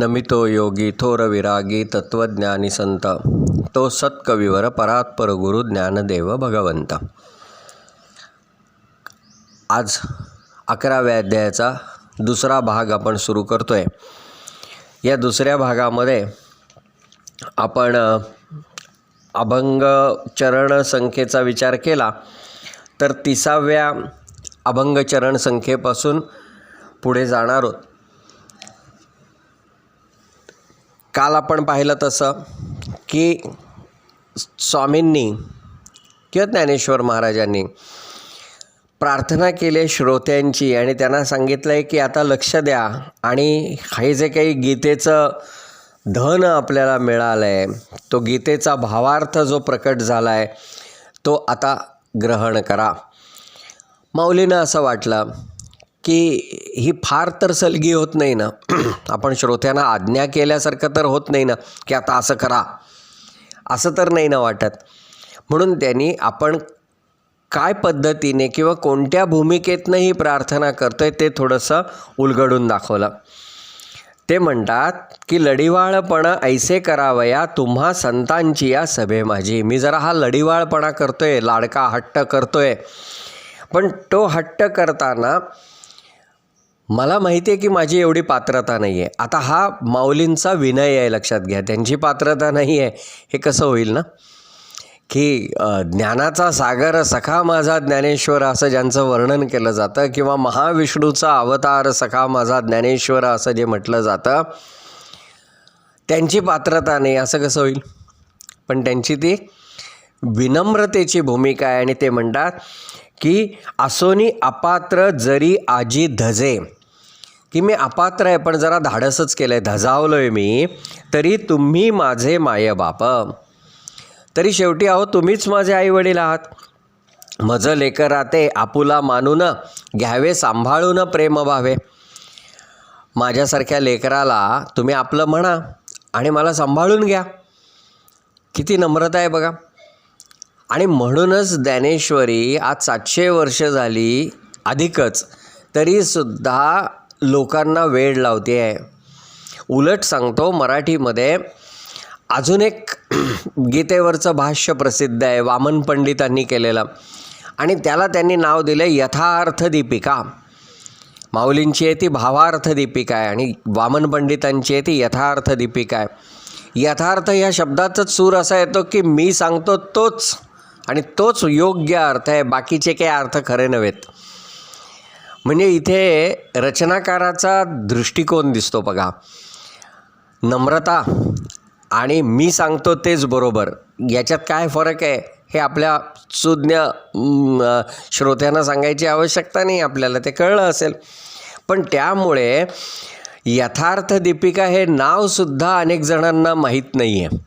नमितो योगी थोर विरागी तत्वज्ञानी संत. तो सत्कविवर परात्पर गुरु ज्ञानदेव भगवंत. आज अकराव्या अध्यायाचा दुसरा भाग आपण सुरू करतो आहे या दुसऱ्या भागामध्ये आपण अभंग चरण संख्येचा विचार केला तर तिसाव्या अभंग चरण संख्येपासून पुढे जाणार आहोत. काल आपण पाहिलं तसं की स्वामींनी किंवा ज्ञानेश्वर महाराजांनी प्रार्थना केली श्रोत्यांची आणि त्यांना सांगितलं आहे की आता लक्ष द्या आणि हे जे काही गीतेचं धन आपल्याला मिळालं आहे तो गीतेचा भावार्थ जो प्रकट झाला आहे तो आता ग्रहण करा. माऊलीनं असं वाटलं की ही फार तर सलगी होत नाही ना. आपण श्रोत्यांना आज्ञा केल्यासारखं तर होत नाही ना की आता असं करा. असं तर नाही ना वाटत. म्हणून त्यांनी आपण काय पद्धतीने किंवा कोणत्या भूमिकेतनं ही प्रार्थना करतो आहे ते थोडंसं उलगडून दाखवलं. ते म्हणतात की लढिवाळपणा ऐसे करावया तुम्हा संतांची या सभे माझी. मी जरा हा लढिवाळपणा आहे लाडका हट्ट करतो आहे पण तो हट्ट करताना मला माहिती आहे की माझी एवढी पात्रता नाही आहे आता हा माऊलींचा विनय आहे लक्षात घ्या. त्यांची पात्रता नाही आहे हे कसं होईल ना? की ज्ञानाचा सागर सखा माझा ज्ञानेश्वर असं ज्यांचं वर्णन केलं जातं किंवा महाविष्णूचा अवतार सखा माझा ज्ञानेश्वर असं जे म्हटलं जातं त्यांची पात्रता नाही. असं कसं होईल? पण त्यांची ती विनम्रतेची भूमिका आहे आणि ते म्हणतात की असोनी अपात्र जरी आजी धजे. की मी अपात्र आहे पण जरा धाडसच केलं आहे धजावलो आहे मी. तरी तुम्ही माझे मायबाप तरी शेवटी अहो तुम्हीच माझे आईवडील आहात. मजं लेकर राहते आपुला मानून घ्यावे सांभाळून प्रेम भावे माझ्यासारख्या लेकराला तुम्ही आपलं म्हणा आणि मला सांभाळून घ्या. किती नम्रता आहे बघा. आणि म्हणूनच ज्ञानेश्वरी आज सातशे वर्ष झाली अधिकच. तरीसुद्धा लोकांना वेळ लावते आहे. उलट सांगतो मराठीमध्ये अजून एक गीतेवरचं भाष्य प्रसिद्ध आहे वामन पंडितांनी केलेलं. आणि त्याला त्यांनी नाव दिलं यथार्थ दीपिका. माऊलींची आहे ती भावार्थ दीपिका आहे आणि वामन पंडितांची आहे ती यथार्थ दीपिका आहे. यथार्थ या शब्दाचाच सूर असा येतो की मी सांगतो तोच आणि तोच योग्य अर्थ आहे बाकीचे काही अर्थ खरे नव्हेत. म्हणजे इथे रचनाकाराचा दृष्टिकोन दिसतो बघा. नम्रता आणि मी सांगतो तेच बरोबर. याच्यात काय फरक आहे? हे आपल्या सुज्ञ श्रोत्यांना सांगायची आवश्यकता नाही आपल्याला ते कळलं असेल. पण त्यामुळे यथार्थ दीपिका हे नावसुद्धा अनेक जणांना माहीत नाही आहे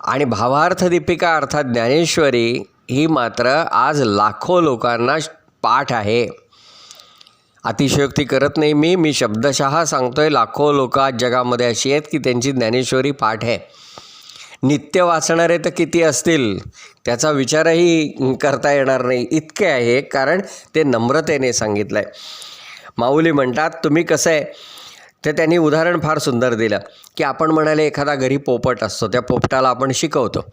आणि भावार्थ दीपिका अर्थात ज्ञानेश्वरी ही मात्र आज लाखो लोकांना पाठ आहे. अतिशयोक्ती करत नाही. मी मी शब्दशः सांगतोय लाखो लोक आज जगामध्ये अशी आहेत की त्यांची ज्ञानेश्वरी पाठ आहे. नित्य वाचणारे तर किती असतील? त्याचा विचारही करता येणार नाही. इतके आहे कारण ते नम्रतेने सांगितलं आहे माऊली म्हणतात तुम्ही कसं आहे? ते त्यांनी उदाहरण फार सुंदर दिलं की आपण म्हणाले एखादा घरी पोपट असतो. त्या पोपटाला आपण शिकवतो.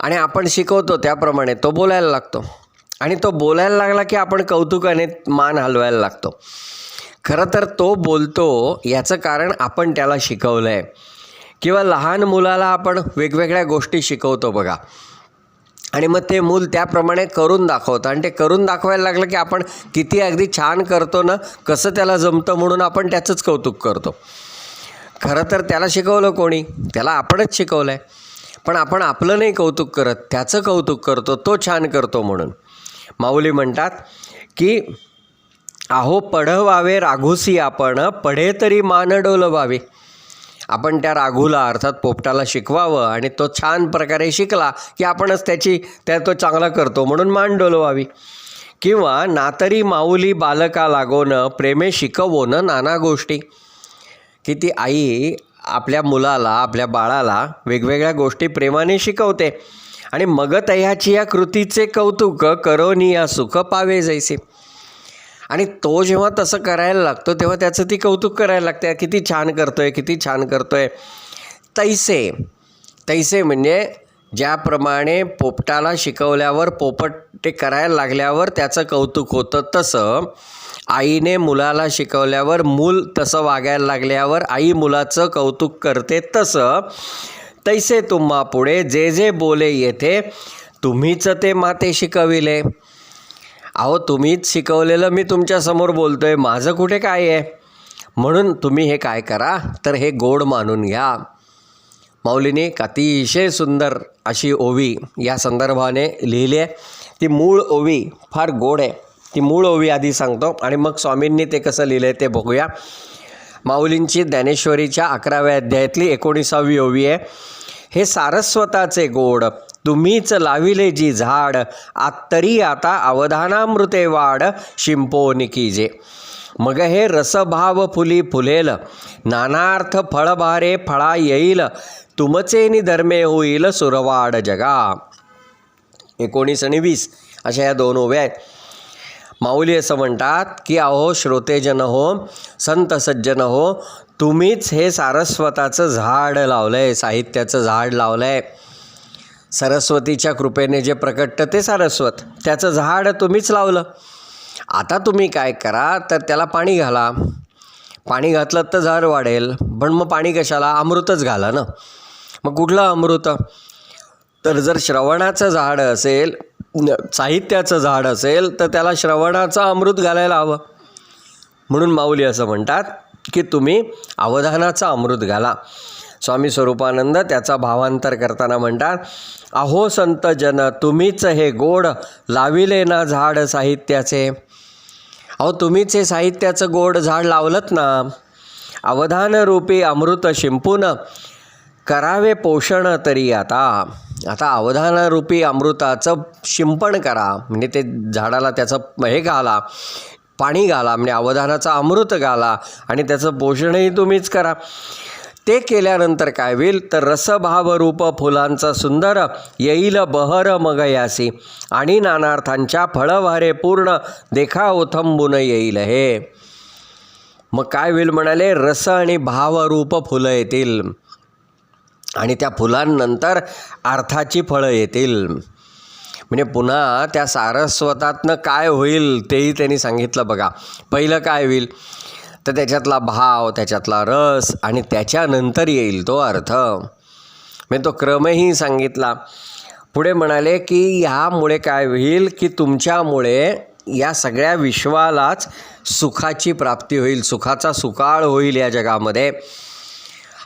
आणि आपण शिकवतो त्याप्रमाणे तो बोलायला लागतो. आणि तो बोलायला लागला की आपण कौतुकाने मान हलवायला लागतो. खरं तर तो बोलतो याचं कारण आपण त्याला शिकवलं आहे किंवा लहान मुलाला आपण वेगवेगळ्या गोष्टी शिकवतो बघा. आणि मग ते मूल त्याप्रमाणे करून दाखवतं. आणि ते करून दाखवायला लागलं की आपण किती अगदी छान करतो ना कसं त्याला जमतं म्हणून आपण त्याचंच कौतुक करतो. खरं तर त्याला शिकवलं कोणी? त्याला आपणच शिकवलं आहे पण आपण आपलं नाही कौतुक करत त्याचं कौतुक करतो तो छान करतो म्हणून. माऊली म्हणतात की अहो पढवावे राघुसी आपण पढे तरी मान डोलवावे. आपण त्या राघूला अर्थात पोपटाला शिकवावं आणि तो छान प्रकारे शिकला की आपणच त्याची त्या तो चांगला करतो म्हणून मान डोलवावी. किंवा नातरी माऊली बालका लागोन प्रेमे शिकवोन नाना गोष्टी. की ती आई आपल्या मुलाला आपल्या बाळाला वेगवेगळ्या गोष्टी प्रेमाने शिकवते. आणि मग तह्याची या कृतीचे कौतुक करोनी या सुख पावे जैसे. आणि तो जेव्हा तसं करायला लागतो तेव्हा त्याचं ती कौतुक करायला लागते किती छान करतोय किती छान करतोय. तैसे तैसे म्हणजे ज्याप्रमाणे पोपटाला शिकवल्यावर पोपट ते करायला लागल्यावर त्याचं कौतुक होतं तसं आईने मुलाला शिकवल्यावर मूल तसं वागायला लागल्यावर आई मुलाचं कौतुक करते तसं तैसे तुम्हा पुढे जे जे बोले येथे तुम्हीच ते माते शिकविले. अहो तुम्हीच शिकवलेलं मी तुमच्यासमोर बोलतो आहे माझं कुठे काय आहे? म्हणून तुम्ही हे काय करा तर हे गोड मानून घ्या. माऊलीने एक अतिशय सुंदर अशी ओवी या संदर्भाने लिहिली आहे. ती मूळ ओवी फार गोड आहे. ती मूळ ओवी आधी सांगतो आणि मग स्वामींनी ते कसं लिहिलं आहे ते बघूया. माऊलींची ज्ञानेश्वरीच्या अकराव्या अध्यायातली एकोणीसावी ओवी आहे. हे सारस्वताचे गोड तुम्हीच लाविले जी झाड आत्तरी आता अवधानामृते वाढ शिंपोनिकी जे मग हे रसभाव फुली फुलेल नानार्थ फळभारे फळा येईल तुमचे निधर्मे होईल सुरवाड जगा. एकोणीस आणि वीस अशा या दोन ओव्या आहेत. माऊली असं म्हणतात की अहो श्रोतेजन हो संत सज्जन हो तुम्हीच हे सारस्वताचं झाड लावलं आहे साहित्याचं झाड लावलं आहे सरस्वतीच्या कृपेने जे प्रकटतं ते सारस्वत. त्याचं झाड तुम्हीच लावलं. आता तुम्ही काय करा तर त्याला पाणी घाला. पाणी घातलं तर झाड वाढेल पण मग पाणी कशाला? अमृतच घाला ना. मग कुठलं अमृत? तर जर श्रवणाचं झाड असेल साहित्याचं झाड असेल तर त्याला श्रवणाचं अमृत घालायला हवं. म्हणून माऊली असं म्हणतात की तुम्ही अवधानाचा अमृत घाला. स्वामी स्वरूपानंद त्याचा भावांतर करताना म्हणतात अहो संत जन तुम्हीच हे गोड लाविले ना झाड साहित्याचे. अहो तुम्हीच हे साहित्याचं गोड झाड लावलंत ना. अवधानरूपी अमृत शिंपून करावे पोषण तरी आता. आता अवधानरूपी अमृताचं शिंपण करा. म्हणजे ते झाडाला त्याचं हे घाला पाणी घाला म्हणजे अवधानाचं अमृत घाला आणि त्याचं पोषणही तुम्हीच करा. ते केल्यानंतर काय होईल? तर रसभावरूप फुलांचं सुंदर येईल बहर मग यासी. आणि नानार्थांच्या फळवारे पूर्ण देखा ओथंबून येईल हे. मग काय होईल म्हणाले? रस आणि भावरूप फुलं येतील. आणि त्या फुलांनंतर अर्थाची फळं येतील. म्हणजे पुन्हा त्या सारस्वतातनं काय होईल तेही त्यांनी सांगितलं बघा. पहिलं काय होईल? तर त्याच्यातला भाव त्याच्यातला रस आणि त्याच्यानंतर येईल तो अर्थ. म्हणजे तो क्रमही सांगितला. पुढे म्हणाले की ह्यामुळे काय होईल की तुमच्यामुळे या सगळ्या विश्वालाच सुखाची प्राप्ती होईल. सुखाचा सुकाळ होईल या जगामध्ये.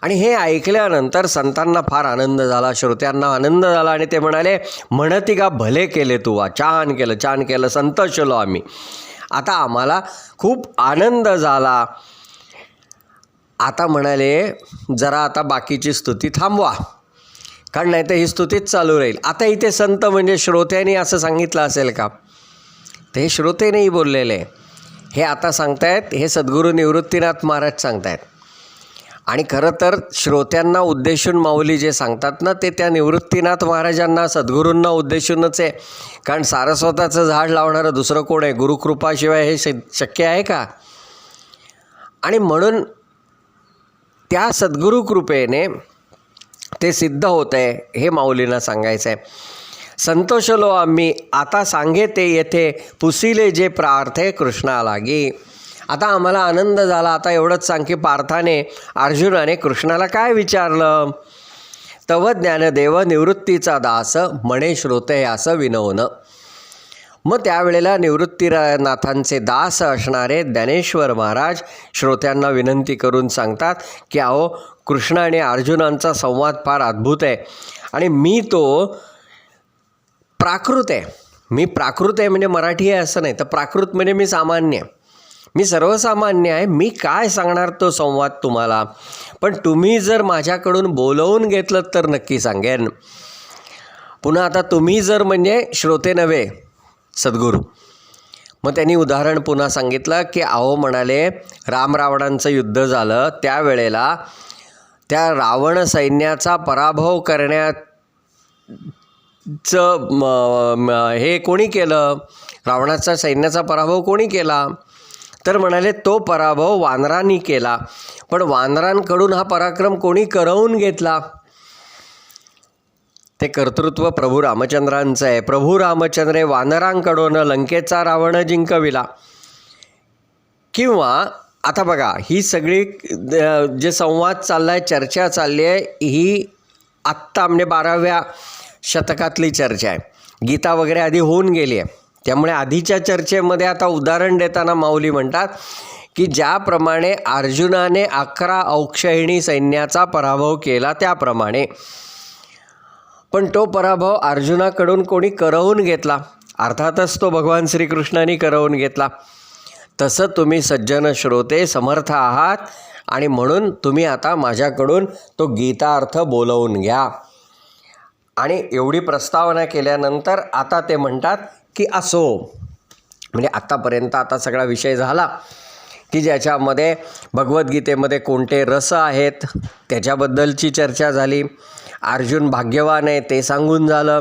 आणि हे ऐकल्यानंतर संतांना फार आनंद झाला श्रोत्यांना आनंद झाला आणि ते म्हणाले म्हणती का भले केले तू वा छान केलं छान केलं संतोषलो आम्ही. आता आम्हाला खूप आनंद झाला. आता म्हणाले जरा आता बाकीची स्तुती थांबवा कारण नाही तर ही स्तुतीच चालू राहील. आता इथे संत म्हणजे श्रोत्यांनी असं सांगितलं असेल का? ते हे श्रोतेनेही बोललेले. हे आता सांगतायत हे सद्गुरू निवृत्तीनाथ महाराज सांगतायत. आणि खरं तर श्रोत्यांना उद्देशून माऊली जे सांगतात ना ते त्या निवृत्तीनाथ महाराजांना सद्गुरूंना उद्देशूनच आहे. कारण सारस्वताचं झाड लावणारं दुसरं कोण आहे? गुरुकृपाशिवाय हे श शक्य आहे का? आणि म्हणून त्या सद्गुरू कृपेने ते सिद्ध होत आहे हे माऊलींना सांगायचं आहे. संतोषलो आम्ही आता सांगे ते येथे पुसिले जे प्रार्थे कृष्णा लागी आता आम्हाला आनंद झाला. आता एवढंच सांग की पार्थाने अर्जुनाने कृष्णाला काय विचारलं? तव ज्ञानदेव निवृत्तीचा दास म्हणे श्रोते असं विनवणं मग त्यावेळेला निवृत्तीनाथांचे दास असणारे ज्ञानेश्वर महाराज श्रोत्यांना विनंती करून सांगतात की अहो कृष्ण आणि अर्जुनांचा संवाद फार अद्भुत आहे आणि मी तो प्राकृत आहे. मी प्राकृत आहे म्हणजे मराठी आहे असं नाही. तर प्राकृत म्हणजे मी सामान्य आहे. मी सर्वसामान्य आहे. मी काय सांगणार तो संवाद तुम्हाला? पण तुम्ही जर माझ्याकडून बोलवून घेतलं तर नक्की सांगेन. पुन्हा आता तुम्ही जर म्हणजे श्रोते नव्हे सद्गुरू. मग त्यांनी उदाहरण पुन्हा सांगितलं की अहो म्हणाले राम रावणांचं युद्ध झालं त्यावेळेला त्या रावण सैन्याचा पराभव करण्याचं म- हे कोणी केलं? रावणाचा सैन्याचा पराभव कोणी केला? तर म्हणाले तो पराभव वानरांनी केला. पण वानरांकडून हा पराक्रम कोणी करवून घेतला? ते कर्तृत्व प्रभू रामचंद्रांचं आहे. प्रभू रामचंद्रे वानरांकडून लंकेचा रावण जिंकविला. किंवा आता बघा ही सगळी जे संवाद चालला आहे चर्चा चालली आहे ही आत्ता म्हणजे बाराव्या शतकातली चर्चा आहे. गीता वगैरे आधी होऊन गेली आहे. त्यामुळे आधीच्या चर्चेमध्ये आता उदाहरण देताना माऊली म्हणतात की ज्याप्रमाणे अर्जुनाने अकरा औक्षहिणी सैन्याचा पराभव केला त्याप्रमाणे. पण तो पराभव अर्जुनाकडून कोणी करवून घेतला. अर्थातच तो भगवान श्रीकृष्णाने करवून घेतला. तसं तुम्ही सज्जन श्रोते समर्थ आहात आणि म्हणून तुम्ही आता माझ्याकडून तो गीतार्थ बोलवून घ्या. आणि एवढी प्रस्तावना केल्यानंतर आता ते म्हणतात की असो. म्हणजे आत्तापर्यंत आता सगळा विषय झाला की ज्याच्यामध्ये भगवद्गीतेमध्ये कोणते रस आहेत त्याच्याबद्दलची चर्चा झाली. अर्जुन भाग्यवान आहे ते सांगून झालं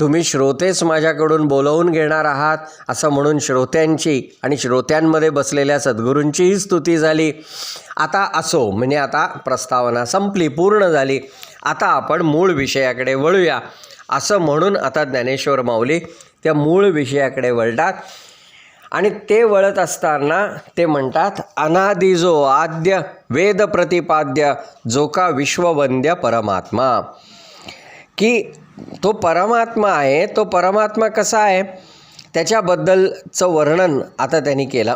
तुम्ही श्रोतेच माझ्याकडून बोलवून घेणार आहात असं म्हणून श्रोत्यांची आणि श्रोत्यांमध्ये बसलेल्या सद्गुरूंचीही स्तुती झाली. आता असो म्हणजे आता प्रस्तावना संपली पूर्ण झाली. आता आपण मूळ विषयाकडे वळूया. असं म्हणून आता ज्ञानेश्वर माऊली त्या मूळ विषयाकडे वळतात. आणि ते वळत असताना ते म्हणतात अनादि जो आद्य वेद प्रतिपाद्य जो का विश्ववंद्य परमात्मा. की तो परमात्मा आहे तो परमात्मा कसा आहे? त्याच्याबद्दलचं वर्णन आता त्यांनी केलं.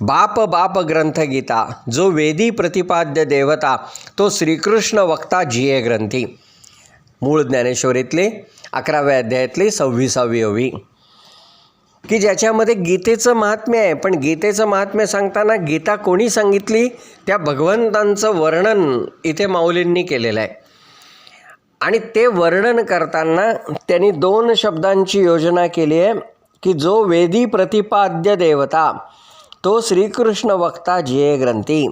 बाप बाप ग्रंथ गीता जो वेदी प्रतिपाद्य देवता तो श्रीकृष्ण वक्ता जिये ग्रंथी. मूळ ज्ञानेश्वरीतली अकराव्या अध्यायातली सव्वीसावी हवी की ज्याच्यामध्ये गीतेचं महात्म्य आहे पण गीतेचं महात्म्य सांगताना गीता कोणी सांगितली? त्या भगवंतांचं वर्णन इथे माऊलींनी केलेलं आहे. आणि ते वर्णन करताना त्यांनी दोन शब्दांची योजना केली आहे की जो वेदी प्रतिपाद्य देवता तो श्रीकृष्ण वक्ता जिये ग्रंथी.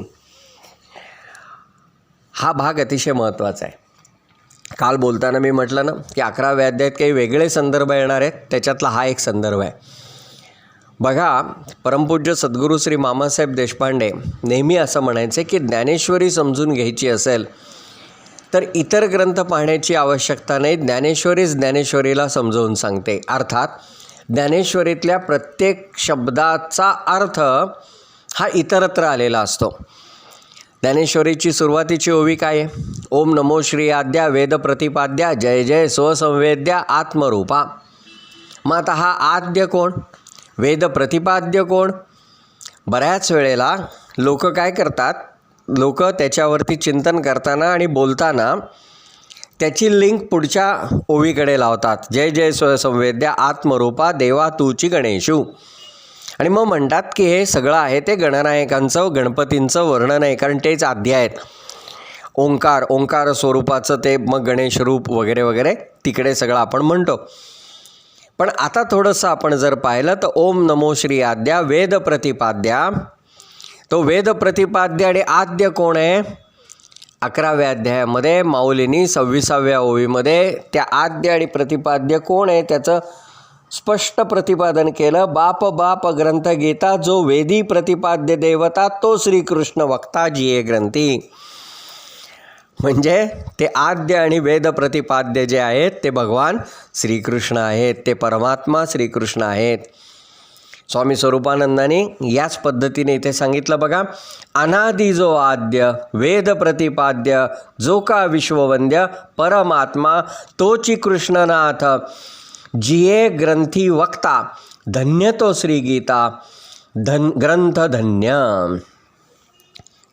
हा भाग अतिशय महत्त्वाचा आहे. काल बोलताना मी म्हटलं ना की अकरा अध्यायात काही वेगळे संदर्भ येणार आहेत त्याच्यातला हा एक संदर्भ आहे. बघा परमपूज्य सद्गुरू श्री मामासाहेब देशपांडे नेहमी असं म्हणायचे की ज्ञानेश्वरी समजून घ्यायची असेल तर इतर ग्रंथ पाहण्याची आवश्यकता नाही ज्ञानेश्वरीच ज्ञानेश्वरीला समजवून सांगते. अर्थात ज्ञानेश्वरीतल्या प्रत्येक शब्दाचा अर्थ हा इतरत्र आलेला असतो. ज्ञानेश्वरीची सुरुवातीची ओवी काय आहे? ओम नमो श्री आद्या वेद प्रतिपाद्या जय जय स्वसंवेद्या आत्मरूपा. मग आता हा आद्य कोण? वेद प्रतिपाद्य कोण? बऱ्याच वेळेला लोक काय करतात? लोक त्याच्यावरती चिंतन करताना आणि बोलताना त्याची लिंक पुढच्या ओवीकडे लावतात. जय जय स्वसंवेद्या आत्मरूपा देवा तूची गणेशू. आणि मग म्हणतात की हे सगळं आहे ते गणनायकांचं गणपतींचं वर्णन आहे कारण तेच आद्य आहेत. ओंकार ओंकार स्वरूपाचं ते मग गणेश रूप वगैरे वगैरे तिकडे सगळं आपण म्हणतो. पण आता थोडंसं आपण जर पाहिलं तर ओम नमो श्री आद्या वेद प्रतिपाद्या. तो वेद प्रतिपाद्य आणि आद्य कोण आहे? अकराव्या अध्यायामध्ये माऊलींनी सव्वीसाव्या ओवीमध्ये त्या आद्य आणि प्रतिपाद्य कोण आहे? त्याचं स्पष्ट प्रतिपादन केलं बाप बाप ग्रंथ गीता जो वेदी प्रतिपाद्य देवता तो श्रीकृष्ण वक्ता जिये ग्रंथी. म्हणजे ते आद्य आणि वेद प्रतिपाद्य जे आहेत ते भगवान श्रीकृष्ण आहेत ते परमात्मा श्रीकृष्ण आहेत. स्वामी स्वरूपानंदाने याच पद्धतीने इथे सांगितलं बघा अनादि जो आद्य वेद प्रतिपाद्य जो का विश्ववंद्य परमात्मा तोची कृष्णनाथ जिये ग्रंथी वक्ता धन्य तो श्रीगीता धन ग्रंथ धन्य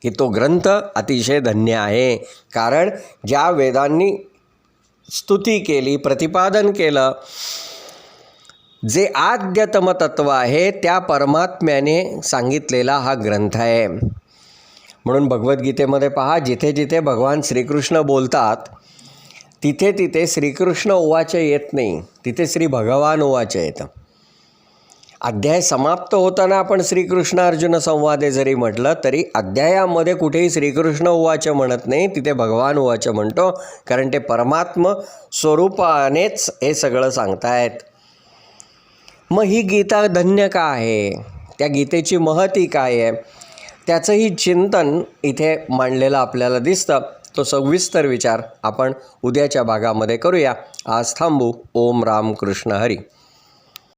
की तो ग्रंथ अतिशय धन्य आहे. कारण ज्या वेदांनी स्तुती केली प्रतिपादन केलं जे आद्यतम तत्व आहे त्या परमात्म्याने सांगितलेला हा ग्रंथ आहे. म्हणून भगवद्गीतेमध्ये पहा जिथे जिथे भगवान श्रीकृष्ण बोलतात तिथे तिथे श्रीकृष्ण उवाच येत नाही. तिथे श्री भगवान उवाच येतं. अध्याय समाप्त होताना आपण श्रीकृष्ण अर्जुन संवादे जरी म्हटलं तरी अध्यायामध्ये कुठेही श्रीकृष्ण उवाच म्हणत नाही तिथे भगवान उवाच म्हणतो कारण ते परमात्म स्वरूपानेच हे सगळं सांगतायत. मग ही गीता धन्य का आहे? त्या गीतेची महती काय आहे? त्याचंही चिंतन इथे मांडलेलं आपल्याला दिसतं. तो सविस्तर विचार आपण उद्याच्या भागामध्ये करूया. आज थांबू. ओम राम कृष्ण हरी.